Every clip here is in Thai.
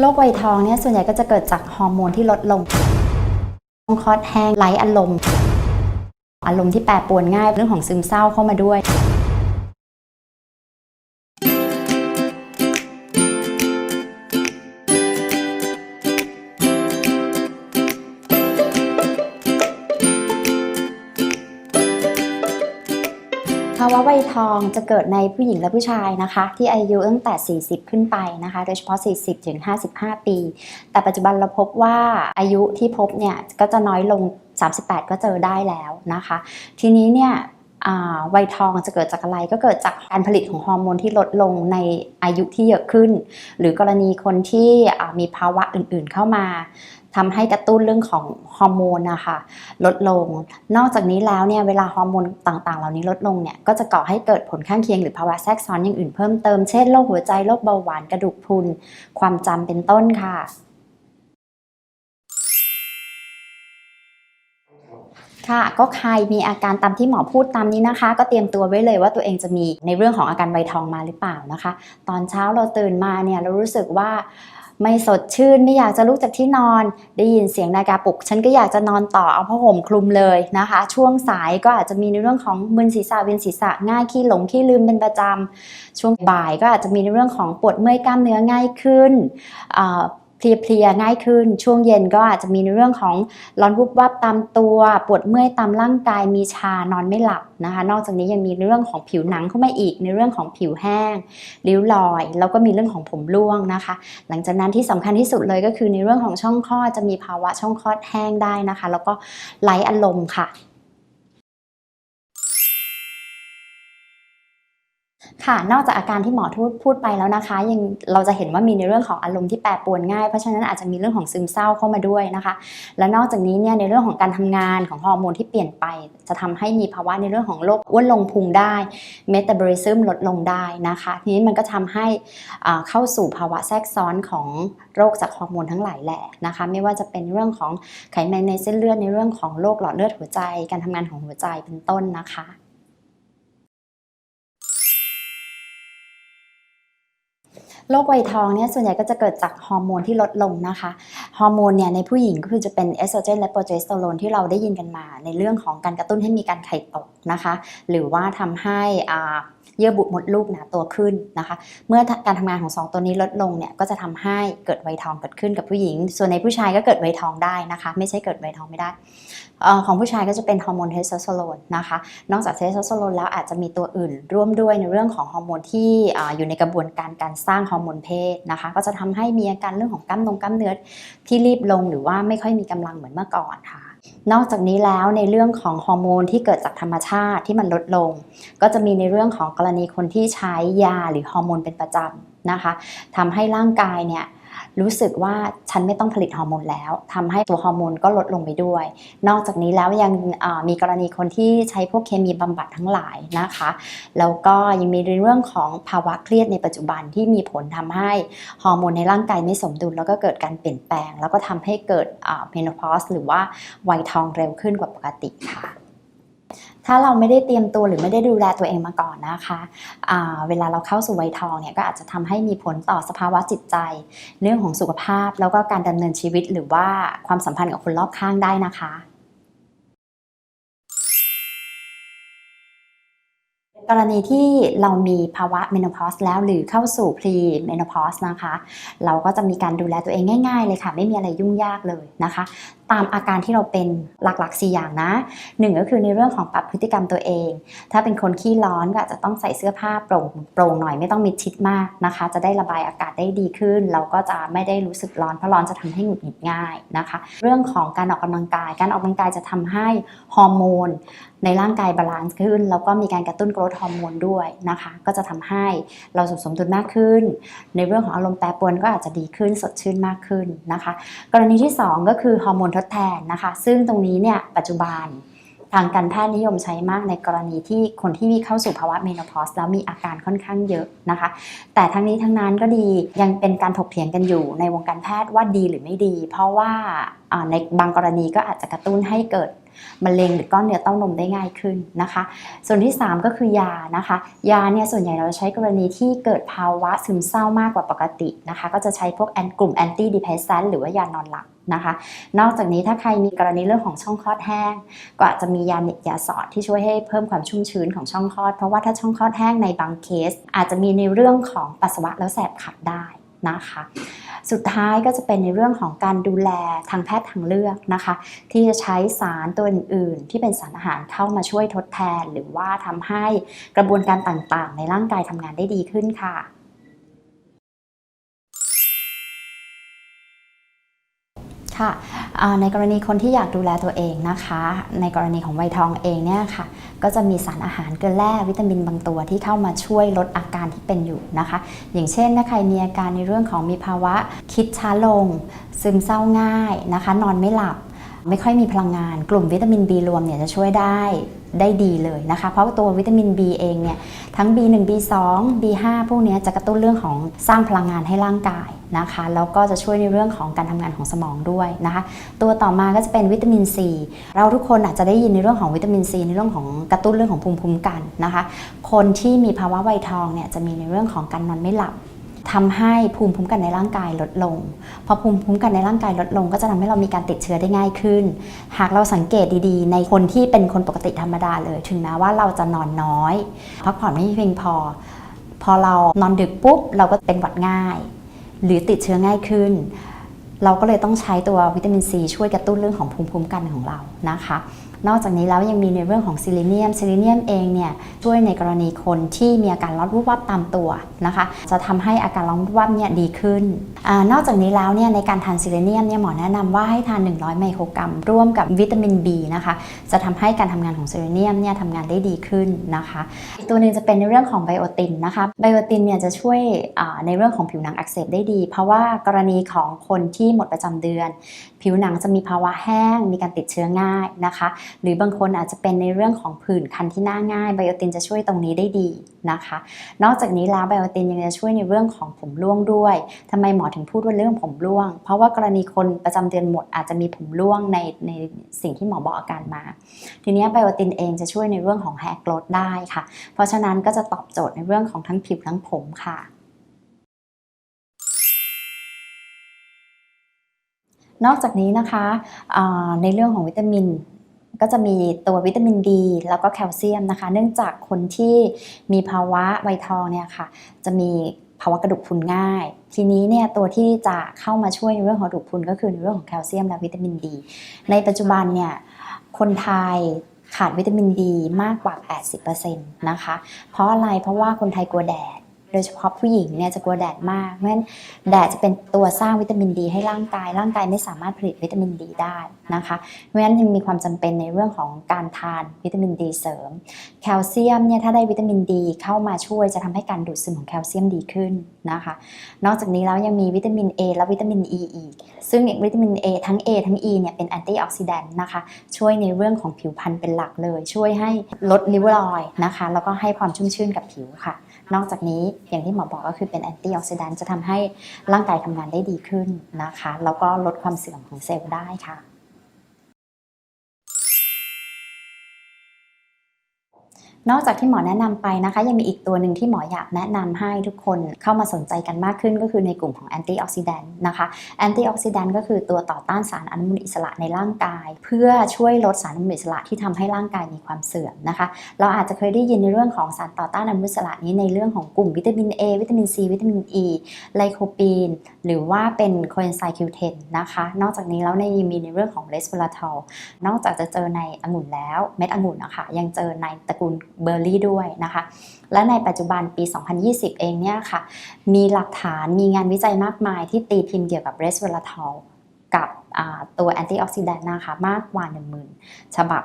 โรคไวทองเนี่ยส่วนใหญ่ก็จะเกิดจากฮอร์โมนที่ลดลงองคอดแห้งไร้อารมณ์ อารมณ์ที่แปรปรวนง่ายเรื่องของซึมเศร้าเข้ามาด้วย ภาวะวัยทองจะเกิดในผู้หญิงและผู้ชายนะคะ ที่อายุตั้งแต่ 40 ขึ้นไปนะคะ โดยเฉพาะ 40 ถึง 55 ปี แต่ปัจจุบันเราพบว่าอายุที่พบเนี่ยก็จะน้อยลง 38 ก็เจอได้แล้วนะคะ ทีนี้เนี่ย วัยทองจะเกิดจากอะไรก็เกิดจากการผลิตของฮอร์โมนที่ลดลงในอายุที่เยอะขึ้น หรือกรณีคนที่มีภาวะอื่นๆเข้ามาทำให้กระตุ้นเรื่องของฮอร์โมนนะคะลดลง นอกจากนี้แล้วเนี่ยเวลาฮอร์โมนต่างๆ เหล่านี้ลดลงเนี่ยก็จะก่อให้เกิดผลข้างเคียงหรือภาวะแทรกซ้อนอย่างอื่นเพิ่มเติม เช่นโรคหัวใจโรคเบาหวานกระดูกพรุนความจำเป็นต้นค่ะ ค่ะ ก็ใครมีอาการตามที่หมอพูดตามนี้นะคะ ก็เตรียมตัวไว้เลยว่าตัวเองจะมีในเรื่องของอาการไวทองมาหรือเปล่านะคะ ตอนเช้าเราตื่นมาเนี่ยเรารู้สึกว่าไม่สดชื่นไม่อยากจะลุกจากที่นอน ได้ยินเสียงนาฬิกาปลุก ฉันก็อยากจะนอนต่อเอาผ้าห่มคลุมเลยนะคะ ช่วงสายก็อาจจะมีในเรื่องของมึนศีรษะเวียนศีรษะง่ายขี้หลงขี้ลืมเป็นประจำช่วงบ่ายก็อาจจะมีในเรื่องของปวดเมื่อยกล้ามเนื้อง่ายขึ้นอ่า เพลียๆง่ายขึ้น ช่วงเย็นก็อาจจะมีในเรื่องของร้อนวุบวับตามตัวปวดเมื่อยตามร่างกายมีชานอนไม่หลับนะคะ นอกจากนี้ยังมีเรื่องของผิวหนังเข้ามาอีกในเรื่องของผิวแห้งริ้วรอย แล้วก็มีเรื่องของผมร่วงนะคะ หลังจากนั้นที่สำคัญที่สุดเลยก็คือในเรื่องของช่องคลอดจะมีภาวะช่องคลอดแห้งได้นะคะ แล้วก็ไร้อารมณ์ค่ะ ค่ะ นอกจากอาการที่หมอทูตพูดไปแล้วนะคะ ยังเราจะเห็นว่ามีในเรื่องของอารมณ์ที่แปรปรวนง่าย เพราะฉะนั้นอาจจะมีเรื่องของซึมเศร้าเข้ามาด้วยนะคะ และนอกจากนี้เนี่ยในเรื่องของการทำงานของฮอร์โมนที่เปลี่ยนไป จะทำให้มีภาวะในเรื่องของโรคอ้วนลงพุงได้เมตาบอลิซึมลดลงได้นะคะ ทีนี้มันก็ทำให้เข้าสู่ภาวะแทรกซ้อนของโรคจากฮอร์โมนทั้งหลายแหละนะคะ ไม่ว่าจะเป็นเรื่องของไขมันในเส้นเลือดในเรื่องของโรคหลอดเลือดหัวใจ การทำงานของหัวใจเป็นต้นนะคะ โรคไวทองเนี่ยส่วนใหญ่ก็จะเกิดจากฮอร์โมนที่ลดลงนะคะฮอร์โมนเนี่ยในผู้หญิงก็คือจะเป็นเอสโตรเจนและโปรเจสเตอโรนที่เราได้ยินกันมา ในเรื่องของการกระตุ้นให้มีการไข่ตกนะคะ หรือว่าทำให้อ่า เยื่อบุมดลูกหนาตัวขึ้นนะคะ เมื่อการทำงานของสองตัวนี้ลดลงเนี่ยก็จะทำให้เกิดไวทองเกิดขึ้นกับผู้หญิง ส่วนในผู้ชายก็เกิดไวทองได้นะคะ ไม่ใช่เกิดไวทองไม่ได้ของผู้ชายก็จะเป็นฮอร์โมนเทสโทสเตอโรนนะคะ นอกจากเทสโทสเตอโรนแล้วอาจจะมีตัวอื่นร่วมด้วยในเรื่องของฮอร์โมนที่อยู่ในกระบวนการการสร้างฮอร์โมนเพศนะคะ ก็จะทำให้มีอาการเรื่องของกล้ามนงกล้ามเนื้อที่รีบลงหรือว่าไม่ค่อยมีกำลังเหมือนเมื่อก่อนค่ะ นอกจากนี้แล้วในเรื่องของฮอร์โมนที่เกิดจากธรรมชาติที่มันลดลง ก็จะมีในเรื่องของกรณีคนที่ใช้ยาหรือฮอร์โมนเป็นประจำนะคะทำให้ร่างกายเนี่ย รู้สึกว่าฉันไม่ต้องผลิตฮอร์โมนแล้วทำให้ตัวฮอร์โมนก็ลดลงไปด้วย นอกจากนี้แล้วยังมีกรณีคนที่ใช้พวกเคมีบำบัดทั้งหลายนะคะ แล้วก็ยังมีเรื่องของภาวะเครียดในปัจจุบันที่มีผลทำให้ฮอร์โมนในร่างกายไม่สมดุล แล้วก็เกิดการเปลี่ยนแปลง แล้วก็ทำให้เกิดเมนโพสหรือว่าวัยทองเร็วขึ้นกว่าปกติค่ะ ถ้าเราไม่ได้เตรียมตัวหรือไม่ได้ดูแลตัวเองมาก่อนนะคะอ่าเวลาเราเข้าสู่วัยทองเนี่ยก็อาจจะทำให้มีผลต่อสภาวะจิตใจ เรื่องของสุขภาพแล้วก็การดำเนินชีวิตหรือว่าความสัมพันธ์กับคนรอบข้างได้นะคะกรณีที่เรามีภาวะเมน o p พอสแล้วหรือเข้าสู่พรีเมน o p พอสนะคะ เราก็จะมีการดูแลตัวเองง่าย ๆ เลยค่ะ ไม่มีอะไรยุ่งยากเลยนะคะตามอาการที่เราเป็นหลักๆ 4 อย่างนะหนึ่งก็คือในเรื่องของปรับพฤติกรรมตัวเอง ถ้าเป็นคนขี้ร้อนก็อาจจะต้องใส่เสื้อผ้าโปร่งโปร่งหน่อยไม่ต้องมิดชิดมากนะคะ จะได้ระบายอากาศได้ดีขึ้น เราก็จะไม่ได้รู้สึกร้อนเพราะร้อนจะทำให้หงุดหงิดง่ายนะคะ เรื่องของการออกกำลังกาย การออกกำลังกายจะทำให้ฮอร์โมนในร่างกายบาลานซ์ขึ้น แล้วก็มีการกระตุ้นโกรทฮอร์โมนด้วยนะคะ ก็จะทำให้เราสมสมดุลมากขึ้น ในเรื่องของอารมณ์แปรปรวนก็อาจจะดีขึ้นสดชื่นมากขึ้นนะคะ กรณีที่ 2 ก็คือฮอร์โมนทดแทนนะคะ ซึ่งตรงนี้เนี่ยปัจจุบันทางการแพทย์นิยมใช้มากในกรณีที่คนที่เข้าสู่ภาวะเมโนพอสแล้วมีอาการค่อนข้างเยอะนะคะ แต่ทั้งนี้ทั้งนั้นก็ดียังเป็นการถกเถียงกันอยู่ในวงการแพทย์ว่าดีหรือไม่ดี เพราะว่าในบางกรณีก็อาจจะกระตุ้นให้เกิดมะเร็งหรือก้อนเนื้อเต้านมได้ง่ายขึ้นนะคะ ส่วนที่ 3 ก็คือยานะคะ ยาเนี่ยส่วนใหญ่เราจะใช้กรณีที่เกิดภาวะซึมเศร้ามากกว่าปกตินะคะ ก็จะใช้พวกแอนกลุ่มแอนตี้ดิเพรสแซนหรือว่ายานอนหลับ นะคะ นอกจากนี้ถ้าใครมีกรณีเรื่องของช่องคลอดแห้ง ก็อาจจะมียาเน็ตยาสอดที่ช่วยให้เพิ่มความชุ่มชื้นของช่องคลอด เพราะว่าถ้าช่องคลอดแห้งในบางเคส อาจจะมีในเรื่องของปัสสาวะแล้วแสบขัดได้นะคะ สุดท้ายก็จะเป็นในเรื่องของการดูแลทางแพทย์ทางเลือกนะคะ ที่จะใช้สารตัวอื่น ๆ ที่เป็นสารอาหารเข้ามาช่วยทดแทน หรือว่าทำให้กระบวนการต่าง ๆ ในร่างกายทำงานได้ดีขึ้นค่ะ ค่ะในกรณีคนที่อยากดูแลตัวเองนะคะ ในกรณีของไวทองเองเนี่ยค่ะ ก็จะมีสารอาหารเกลือแร่วิตามินบางตัวที่เข้ามาช่วยลดอาการที่เป็นอยู่นะคะ อย่างเช่นถ้าใครมีอาการในเรื่องของมีภาวะคิดช้าลง ซึมเศร้าง่ายนะคะ นอนไม่หลับ ไม่ค่อยมีพลังงาน กลุ่มวิตามิน B รวมเนี่ยจะช่วยได้ได้ดีเลยนะคะ เพราะตัววิตามิน B เองเนี่ยทั้ง B1 B2 B5 พวกนี้จะกระตุ้นเรื่องของสร้างพลังงานให้ร่างกายนะคะแล้วก็จะช่วยในเรื่องของการทำงานของสมองด้วยนะคะ ตัวต่อมาก็จะเป็นวิตามิน C เราทุกคนอาจจะได้ยินในเรื่องของวิตามิน C ในเรื่องของกระตุ้นเรื่องของภูมิคุ้มกันนะคะ คนที่มีภาวะไวทองเนี่ยจะมีในเรื่องของการนอนไม่หลับ ทำให้ภูมิคุ้มกันในร่างกายลดลง พอภูมิคุ้มกันในร่างกายลดลง ก็จะทำให้เรามีการติดเชื้อได้ง่ายขึ้น หากเราสังเกตดีๆ ในคนที่เป็นคนปกติธรรมดาเลย ถึงแม้ว่าเราจะนอนน้อย พักผ่อนไม่เพียงพอ พอเรานอนดึกปุ๊บเราก็เป็นหวัดง่าย หรือติดเชื้อง่ายขึ้น เราก็เลยต้องใช้ตัววิตามินซีช่วยกระตุ้นเรื่องของภูมิคุ้มกันของเรานะคะ นอกจากนี้แล้วยังมีในเรื่องของซิลิเนียมซิลิเนียมเองเนี่ยช่วยในกรณีคนที่มีอาการร้อนวูบวับตามตัวนะคะ จะทำให้อาการร้อนวูบวับเนี่ยดีขึ้นอนอกจากนี้แล้วเนี่ยในการทานซิลิเนียมเนี่ยหมอแนะนำว่าให้ทาน 100 ไมโครกรัม ร่วมกับวิตามิน B นะคะจะทำให้การทำงานของซิลิเนียมเนี่ยทำงานได้ดีขึ้นนะคะอีกตัวหนึ่งจะเป็นในเรื่องของไบโอตินนะคะไบโอตินเนี่ยจะช่วยในเรื่องของผิวหนังอักเสบได้ดี เพราะว่ากรณีของคนที่หมดประจำเดือน ผิวหนังจะมีภาวะแห้ง มีการติดเชื้อง่ายนะคะหรือบางคนอาจจะเป็นในเรื่องของผื่นคันที่หน้าง่ายไบโอตินจะช่วยตรงนี้ได้ดีนะคะ นอกจากนี้แล้วไบโอตินยังจะช่วยในเรื่องของผมร่วงด้วยทำไมหมอถึงพูดว่าเรื่องผมร่วง เพราะว่ากรณีคนประจำเดือนหมดอาจจะมีผมร่วงในในสิ่งที่หมอบอกอาการมา ทีนี้ไบโอตินเองจะช่วยในเรื่องของแฮร์กรดได้ค่ะ เพราะฉะนั้นก็จะตอบโจทย์ในเรื่องของทั้งผิวทั้งผมค่ะนอกจากนี้นะคะในเรื่องของวิตามิน ก็จะมีตัววิตามินดี แล้วก็แคลเซียมนะคะ เนื่องจากคนที่มีภาวะไวทองเนี่ยค่ะ จะมีภาวะกระดูกพรุนง่าย ทีนี้เนี่ยตัวที่จะเข้ามาช่วยในเรื่องของกระดูกพรุนก็คือในเรื่องของแคลเซียมและวิตามินดี ในปัจจุบันเนี่ยคนไทยขาดวิตามินดีมากกว่า 80%นะคะ เพราะอะไร เพราะว่าคนไทยกลัวแดด โดยเฉพาะผู้หญิงเนี่ยจะกลัวแดดมาก เพราะฉะนั้นแดดจะเป็นตัวสร้างวิตามินดี ให้ร่างกาย ร่างกายไม่สามารถผลิตวิตามินดีได้นะคะ เพราะฉะนั้นยังมีความจำเป็นในเรื่องของการทานวิตามินดีเสริม แคลเซียมเนี่ยถ้าได้วิตามินดีเข้ามาช่วยจะทำให้การดูดซึมของแคลเซียมดีขึ้นนะคะ นอกจากนี้แล้วยังมีวิตามิน A และวิตามิน E อีก ซึ่งวิตามิน A ทั้ง A ทั้ง E เนี่ยเป็นแอนตี้ออกซิแดนต์นะคะ ช่วยในเรื่องของผิวพรรณเป็นหลักเลย ช่วยให้ลดริ้วรอยนะคะ แล้วก็ให้ความชุ่มชื่นกับผิวค่ะ นอกจากนี้อย่างที่หมอบอกก็คือเป็นแอนตี้ออกซิแดนต์จะทำให้ร่างกายทำงานได้ดีขึ้นนะคะ แล้วก็ลดความเสื่อมของเซลล์ได้ค่ะ นอกจากที่หมอแนะนำไปนะคะ ยังมีอีกตัวหนึ่งที่หมออยากแนะนำให้ทุกคนเข้ามาสนใจกันมากขึ้นก็คือในกลุ่มของแอนตี้ออกซิแดนต์นะคะแอนตี้ออกซิแดนต์ก็คือตัวต่อต้านสารอนุมูลอิสระในร่างกาย เพื่อช่วยลดสารอนุมูลอิสระที่ทำให้ร่างกายมีความเสื่อมนะคะ เราอาจจะเคยได้ยินในเรื่องของสารต่อต้านอนุมูลอิสระนี้ในเรื่องของกลุ่มวิตามิน A วิตามิน C วิตามิน E ไลโคปีน หรือว่าเป็นโคเอนไซม์คิวเทนนะคะ นอกจากนี้แล้วในยังมีในเรื่องของเรสเวลาทอลนอกจากจะเจอในองุ่นแล้วเม็ดองุ่นนะคะยังเจอในตระกูลเบอร์รี่ด้วยนะคะ และในปัจจุบันปี 2020 เองเนี่ยค่ะ มีหลักฐานมีงานวิจัยมากมายที่ตีพิมพ์เกี่ยวกับเรสเวลาทอลกับตัวแอนตี้ออกซิแดนต์นะคะมากกว่า 10,000 ฉบับ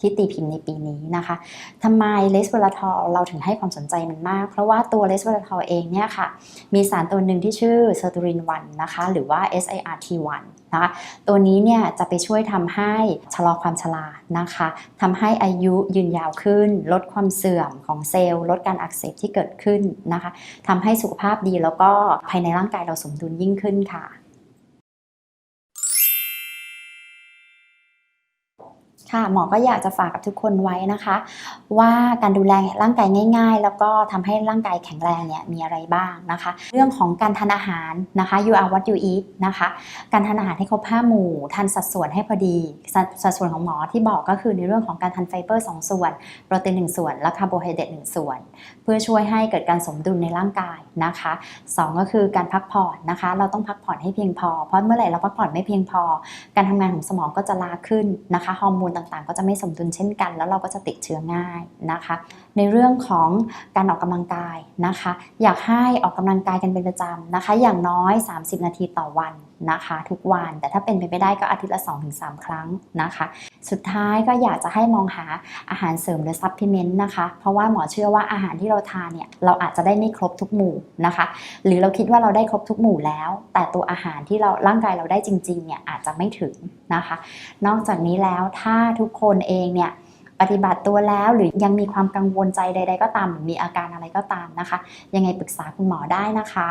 ที่ตีพิมพ์ในปีนี้นะคะทำไมเลสเวลาทอลเราถึงให้ความสนใจมันมาก เพราะว่าตัวเลสเวลาทอลเองเนี่ยค่ะ มีสารตัวหนึ่งที่ชื่อเซอร์ตูริน1นะคะหรือว่า SIRT1 นะคะตัวนี้เนี่ยจะไปช่วยทำให้ชะลอความชรานะคะทำให้อายุยืนยาวขึ้น ลดความเสื่อมของเซลล์ ลดการอักเสบที่เกิดขึ้นนะคะทำให้สุขภาพดีแล้วก็ภายในร่างกายเราสมดุลยิ่งขึ้นค่ะ ค่ะหมอก็อยากจะฝากกับทุกคนไว้นะคะ ว่าการดูแลร่างกายง่าย ๆ แล้วก็ทำให้ร่างกายแข็งแรงเนี่ยมีอะไรบ้างนะคะ เรื่องของการทานอาหารนะคะ you are what you eat นะคะ การทานอาหารให้ครบห้าหมู่ทานสัดส่วนให้พอดีสสัดส่วนของหมอที่บอกก็คือในเรื่องของการทานไฟเบอร์2ส่วน โปรตีน1ส่วน และคาร์โบไฮเดรต1ส่วน เพื่อช่วยให้เกิดการสมดุลในร่างกายนะคะสองก็คือการพักผ่อนนะคะ เราต้องพักผ่อนให้เพียงพอ เพราะเมื่อไหร่เราพักผ่อนไม่เพียงพอ การทำงานของสมองก็จะล้าขึ้นนะคะฮอร์โมนต่างๆ ก็จะไม่สมดุลเช่นกัน แล้วเราก็จะติดเชื้อง่ายนะคะ ในเรื่องของการออกกำลังกายนะคะ อยากให้ออกกำลังกายกันเป็นประจำนะคะ อย่างน้อย 30 นาทีต่อวัน นะคะทุกวัน แต่ถ้าเป็นไปไม่ได้ก็อาทิตย์ละ 2-3 ครั้งนะคะ สุดท้ายก็อยากจะให้มองหาอาหารเสริมหรือซัพพลีเมนต์นะคะ เพราะว่าหมอเชื่อว่าอาหารที่เราทานเนี่ยเราอาจจะได้ไม่ครบทุกหมู่นะคะ หรือเราคิดว่าเราได้ครบทุกหมู่แล้ว แต่ตัวอาหารที่เราร่างกายเราได้จริงๆเนี่ยอาจจะไม่ถึงนะคะ นอกจากนี้แล้วถ้าทุกคนเองเนี่ยปฏิบัติตัวแล้วหรือยังมีความกังวลใจใด ๆ ก็ตามหรือมีอาการอะไรก็ตามนะคะ ยังไงปรึกษาคุณหมอได้นะคะ